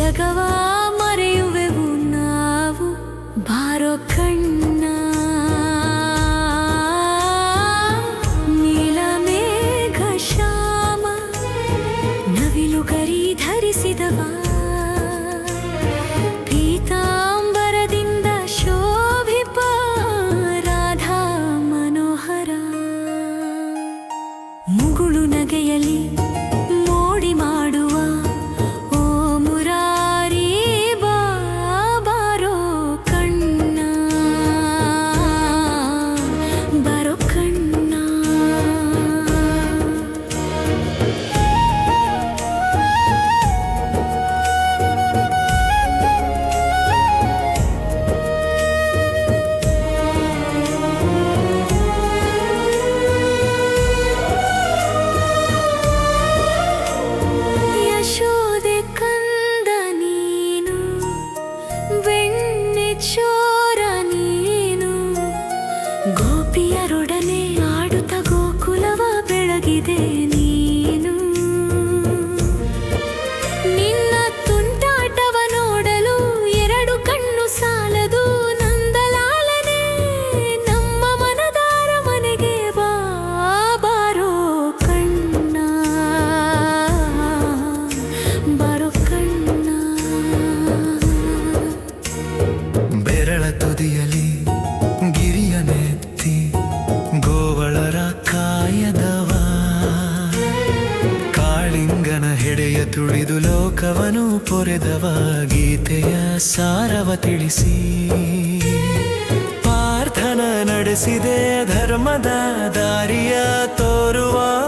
జగవా మరియు వెవున్నావు భారొక్కన్నా నీలమే ఘామ నవిలు కరీ ధరిసిదవా ಗೋಪಿಯರೊಡನೆ ಆಡುತ್ತ ಗೋಕುಲವ ಬೆಳಗಿದೆ ನೀನು. ನಿನ್ನ ತುಂಟಾಟವ ನೋಡಲು ಎರಡು ಕಣ್ಣು ಸಾಲದು ನಂದಲಾಲನೆ ನಮ್ಮ ಮನದಾರ ಮನೆಗೆ ಬಾ, ಬಾರೋ ಕಣ್ಣ. ಬಾರೋ ಕಣ್ಣ. ಬೆರಳ ತುದಿಯಲಿ ತುಳಿದು ಲೋಕವನು ಪೊರೆದವ ಗೀತೆಯ ಸಾರವ ತಿಳಿಸಿ. ಪಾರ್ಥನ ನಡೆಸಿದೆ ಧರ್ಮದ ದಾರಿಯ ತೋರುವ